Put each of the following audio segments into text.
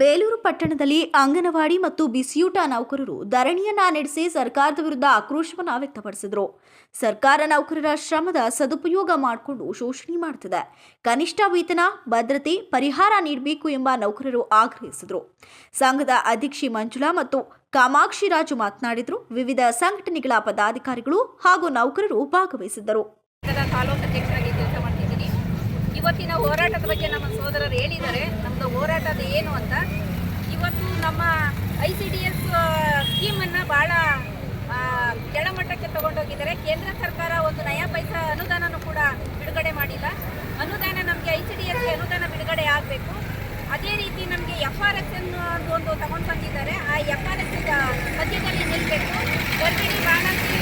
ಬೇಲೂರು ಪಟ್ಟಣದಲ್ಲಿ ಅಂಗನವಾಡಿ ಮತ್ತು ಬಿಸಿಯೂಟ ನೌಕರರು ಧರಣಿಯನ್ನ ನಡೆಸಿ ಸರ್ಕಾರದ ವಿರುದ್ಧ ಆಕ್ರೋಶವನ್ನು ವ್ಯಕ್ತಪಡಿಸಿದರು. ಸರ್ಕಾರ ನೌಕರರ ಶ್ರಮದ ಸದುಪಯೋಗ ಮಾಡಿಕೊಂಡು ಶೋಷಣೆ ಮಾಡುತ್ತಿದೆ ಕನಿಷ್ಠ ವೇತನ, ಭದ್ರತೆ, ಪರಿಹಾರ ನೀಡಬೇಕು ಎಂಬ ನೌಕರರು ಆಗ್ರಹಿಸಿದರು. ಸಂಘದ ಅಧ್ಯಕ್ಷೆ ಮಂಜುಳಾ ಮತ್ತು ಕಾಮಾಕ್ಷಿ ರಾಜು ಮಾತನಾಡಿದರು. ವಿವಿಧ ಸಂಘಟನೆಗಳ ಪದಾಧಿಕಾರಿಗಳು ಹಾಗೂ ನೌಕರರು ಭಾಗವಹಿಸಿದ್ದರು. ಹೋರಾಟದ ಬಗ್ಗೆ ನಮ್ಮ ಸೋದರರು ಹೇಳಿದ್ದಾರೆ. ನಮ್ಮದು ಹೋರಾಟದ ಏನು ಅಂತ. ಇವತ್ತು ನಮ್ಮ ಐ ಸಿ ಡಿ ಎಸ್ ಸ್ಕೀಮನ್ನು ಭಾಳ ಕೆಳಮಟ್ಟಕ್ಕೆ ತಗೊಂಡೋಗಿದ್ದಾರೆ. ಕೇಂದ್ರ ಸರ್ಕಾರ ಒಂದು ನಯಾ ಪೈಸಾ ಅನುದಾನನೂ ಕೂಡ ಬಿಡುಗಡೆ ಮಾಡಿಲ್ಲ. ಅನುದಾನ ನಮಗೆ ಐ ಸಿ ಡಿ ಎಸ್ಗೆ ಅನುದಾನ ಬಿಡುಗಡೆ ಆಗಬೇಕು. ಅದೇ ರೀತಿ ನಮಗೆ ಎಫ್ ಆರ್ ಎಸ್ ಅನ್ನೋದು ಒಂದು ತಗೊಂಡು ಬಂದಿದ್ದಾರೆ. ಆ ಎಫ್ ಆರ್ ಎಸ್ ಮಧ್ಯದಲ್ಲಿ ನಿಲ್ಲಬೇಕು ಗರ್ಭಿಣಿ ಬಾಣಂತಿ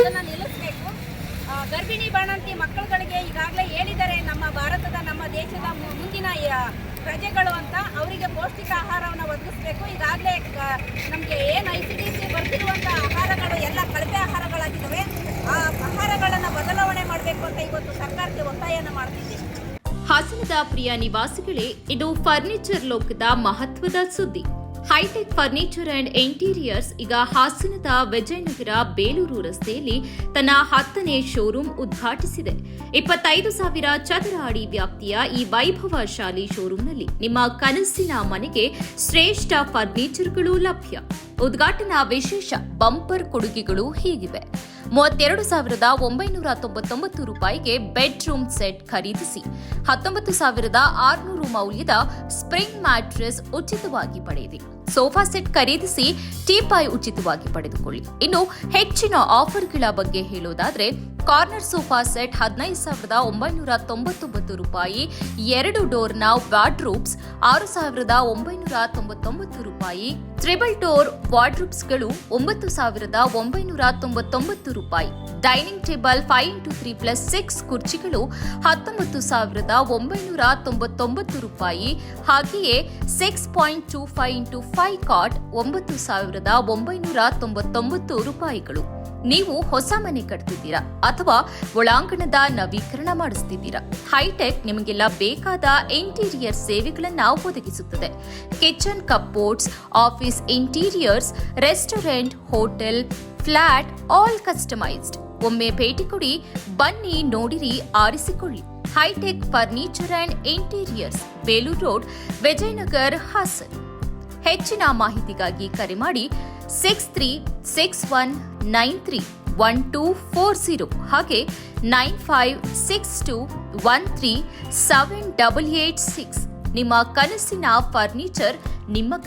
ಇದನ್ನು ನಿಲ್ಲಿಸಬೇಕು. ಗರ್ಭಿಣಿ ಬಾಣಂತಿ ಮಕ್ಕಳುಗಳಿಗೆ ಈಗಾಗಲೇ ಹೇಳಿದ್ದಾರೆ, ನಮ್ಮ ಭಾರತದ, ನಮ್ಮ ದೇಶದ ಮುಂದಿನ ಪ್ರಜೆಗಳು ಅಂತ ಅವರಿಗೆ ಪೌಷ್ಟಿಕ ಆಹಾರವನ್ನು ಒದಗಿಸ್ಬೇಕು. ಈಗಾಗಲೇ ನಮಗೆ ಏನು ಐ ಸಿ ಡಿ ಸಿ ಬರ್ತಿರುವಂಥ ಆಹಾರಗಳು ಎಲ್ಲ ಕಳಪೆ ಆಹಾರಗಳಾಗಿದ್ದಾವೆ. ಆ ಆಹಾರಗಳನ್ನು ಬದಲಾವಣೆ ಮಾಡಬೇಕು ಅಂತ ಇವತ್ತು ಸರ್ಕಾರಕ್ಕೆ ಒತ್ತಾಯನ ಮಾಡ್ತಿದ್ದೀವಿ ಹಾಸನದ ಪ್ರಿಯ ನಿವಾಸಿಗಳೇ, ಇದು ಫರ್ನಿಚರ್ ಲೋಕದ ಮಹತ್ವದ ಸುದ್ದಿ. ಹೈಟೆಕ್ ಫರ್ನಿಚರ್ ಅಂಡ್ ಇಂಟೀರಿಯರ್ಸ್, ಈಗ ಹಾಸನದ ವಿಜಯನಗರ ಬೇಲೂರು ರಸ್ತೆಯಲ್ಲಿ ತನ್ನ ಹತ್ತನೇ ಶೋರೂಮ್ ಉದ್ಘಾಟಿಸಿದೆ. ಇಪ್ಪತ್ತೈದು ಸಾವಿರ ಚದರ ಅಡಿ ವ್ಯಾಪ್ತಿಯ ಈ ವೈಭವಶಾಲಿ ಶೋರೂಮ್ನಲ್ಲಿ ನಿಮ್ಮ ಕನಸಿನ ಮನೆಗೆ ಶ್ರೇಷ್ಠ ಫರ್ನಿಚರ್ಗಳು ಲಭ್ಯ. ಉದ್ಘಾಟನಾ ವಿಶೇಷ ಬಂಪರ್ ಕೊಡುಗೆಗಳು ಹೀಗಿವೆ. ಮೂವತ್ತೆರಡು ಸಾವಿರದ ಒಂಬೈನೂರ ತೊಂಬತ್ತೊಂಬತ್ತು ರೂಪಾಯಿಗೆ ಬೆಡ್ರೂಮ್ ಸೆಟ್ ಖರೀದಿಸಿ, ಹತ್ತೊಂಬತ್ತು ಸಾವಿರದ ಆರುನೂರು ಮೌಲ್ಯದ ಸ್ಪ್ರಿಂಗ್ ಮ್ಯಾಟ್ರೆಸ್ ಉಚಿತವಾಗಿ ಪಡೆಯಿರಿ. ಸೋಫಾ ಸೆಟ್ ಖರೀದಿಸಿ ಟೀಪಾಯ್ ಉಚಿತವಾಗಿ ಪಡೆದುಕೊಳ್ಳಿ. ಇನ್ನು ಹೆಚ್ಚಿನ ಆಫರ್ಗಳ ಬಗ್ಗೆ ಹೇಳೋದಾದ್ರೆ, ಕಾರ್ನರ್ ಸೋಫಾ ಸೆಟ್ ಹದಿನೈದು ಸಾವಿರದ ಒಂಬೈನೂರ ತೊಂಬತ್ತೊಂಬತ್ತು ರೂಪಾಯಿ, ಎರಡು ಡೋರ್ನ ವಾರ್ಡ್ರೂಬ್ಸ್ ಆರು ಸಾವಿರದ ಒಂಬೈನೂರ ತೊಂಬತ್ತೊಂಬತ್ತು ರೂಪಾಯಿ ಟ್ರಿಬಲ್ ಡೋರ್ ವಾರ್ಡ್ರೂಪ್ಸ್ಗಳು ಒಂಬತ್ತು ಸಾವಿರದ ಒಂಬೈನೂರ ತೊಂಬತ್ತೊಂಬತ್ತು ರೂಪಾಯಿ. Dining table five into three plus six ಕುರ್ಚಿಗಳು ಹತ್ತೊಂಬತ್ತು ಸಾವಿರದ ಒಂಬೈನೂರ ತೊಂಬತ್ತೊಂಬತ್ತು ರೂಪಾಯಿ. ಹಾಗೆಯೇ six point two five into five cot ಒಂಬತ್ತು ಸಾವಿರದ ಒಂಬೈನೂರ ತೊಂಬತ್ತೊಂಬತ್ತು ರೂಪಾಯಿಗಳು. ನೀವು ಹೊಸ ಮನೆ ಕಟ್ತಿದ್ದೀರಾ ಅಥವಾ ಒಳಾಂಗಣದ ನವೀಕರಣ ಮಾಡಿಸ್ತಿದ್ದೀರಾ? ಹೈಟೆಕ್ ನಿಮಗೆಲ್ಲ ಬೇಕಾದ ಇಂಟೀರಿಯರ್ ಸೇವೆಗಳನ್ನು ಒದಗಿಸುತ್ತದೆ. Kitchen cupboards office interiors, restaurant, hotel flat all customised ಒಮ್ಮೆ ಭೇಟಿ ಕೊಡಿ, ಬನ್ನಿ ನೋಡಿರಿ, ಆರಿಸಿಕೊಳ್ಳಿ. Hi tech furniture and interiors, Belur road, Vijayanagar, Hassan. ಹೆಚ್ಚಿನ ಮಾಹಿತಿಗಾಗಿ ಕರೆ ಮಾಡಿ six three six one nine three one two four zero ಹಾಗೆ nine five six two one three seven double eight six ನಿಮ್ಮ ಕನಸಿನ ಫರ್ನಿಚರ್ ನಿಮ್ಮ ಕೈ